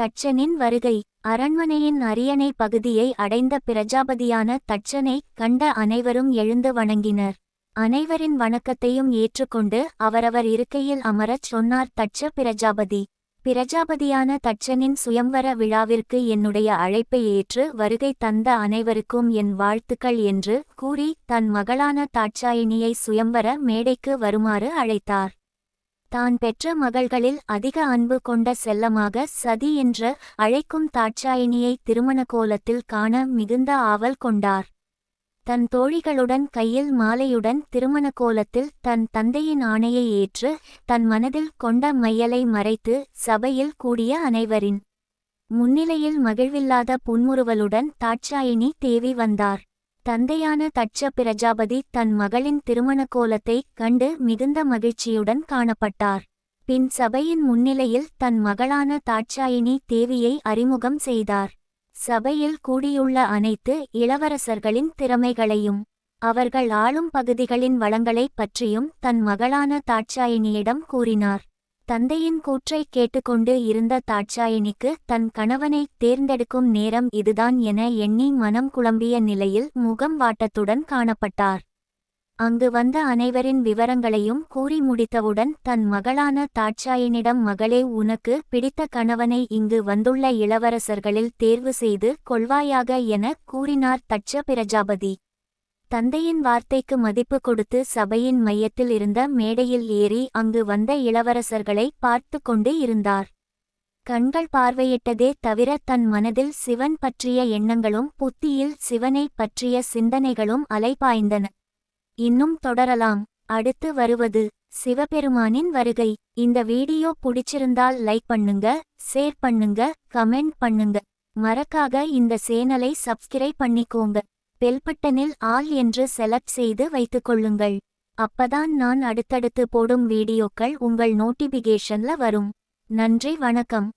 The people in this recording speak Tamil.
தட்சனின் வருகை அரண்மனையின் அரியணை பகுதியை அடைந்த பிரஜாபதியான தட்சனை கண்ட அனைவரும் எழுந்து வணங்கினர். அனைவரின் வணக்கத்தையும் ஏற்றுக்கொண்டு அவரவர் இருக்கையில் அமரச் சொன்னார் தட்ச பிரஜாபதி. பிரஜாபதியான தட்சனின் சுயம்வர விழாவிற்கு என்னுடைய அழைப்பை ஏற்று வருகை தந்த அனைவருக்கும் என் வாழ்த்துக்கள் என்று கூறி தன் மகளான தாட்சாயினியை சுயம்வர மேடைக்கு வருமாறு அழைத்தார். தான் பெற்ற மகள்களில் அதிக அன்பு கொண்ட செல்லமாக சதி என்ற அழைக்கும் தாட்சாயினியை திருமண கோலத்தில் காண மிகுந்த ஆவல் கொண்டார். தன் தோழிகளுடன் கையில் மாலையுடன் திருமண கோலத்தில் தன் தந்தையின் ஆணையை ஏற்று தன் மனதில் கொண்ட மையலை மறைத்து சபையில் கூடிய அனைவரின் முன்னிலையில் மகிழ்வில்லாத புன்முறுவலுடன் தாட்சாயினி தேவி வந்தார். தந்தையான தட்ச பிரஜாபதி தன் மகளின் திருமண கோலத்தை கண்டு மிகுந்த மகிழ்ச்சியுடன் காணப்பட்டார். பின் சபையின் முன்னிலையில் தன் மகளான தாட்சாயினி தேவியை அறிமுகம் செய்தார். சபையில் கூடியுள்ள அனைத்து இளவரசர்களின் திறமைகளையும் அவர்கள் ஆளும் பகுதிகளின் வளங்களைப் பற்றியும் தன் மகளான தாட்சாயினியிடம் கூறினார். தந்தையின் கூற்றைக் கேட்டுக்கொண்டு இருந்த தாட்சாயினிக்கு தன் கணவனை தேர்ந்தெடுக்கும் நேரம் இதுதான் என எண்ணி மனம் குழம்பிய நிலையில் முகம் வாட்டத்துடன் காணப்பட்டார். அங்கு வந்த அனைவரின் விவரங்களையும் கூறி முடித்தவுடன் தன் மகளான தாட்சாயினிடம் மகளே உனக்கு பிடித்த கணவனை இங்கு வந்துள்ள இளவரசர்களில் தேர்வு செய்து கொள்வாயாக என கூறினார் தட்ச பிரஜாபதி தந்தையின் வார்த்தைக்கு மதிப்பு கொடுத்து சபையின் மையத்தில் இருந்த மேடையில் ஏறி அங்கு வந்த இளவரசர்களை பார்த்து கொண்டு இருந்தார். கண்கள் பார்வையிட்டதே தவிர தன் மனதில் சிவன் பற்றிய எண்ணங்களும் புத்தியில் சிவனை பற்றிய சிந்தனைகளும் அலைபாய்ந்தன. இன்னும் தொடரலாம். அடுத்து வருவது. சிவபெருமானின் வருகை. இந்த வீடியோ பிடிச்சிருந்தால் லைக் பண்ணுங்க ஷேர் பண்ணுங்க கமெண்ட் பண்ணுங்க. மறக்காக இந்த சேனலை சப்ஸ்கிரைப் பண்ணிக்கோங்க. பெல்பட்டனில் ஆல் என்று செலக்ட் செய்து வைத்துக்கொள்ளுங்கள் அப்பதான் நான் அடுத்தடுத்து போடும் வீடியோக்கள் உங்கள் நோட்டிபிகேஷன்ல வரும். நன்றி வணக்கம்.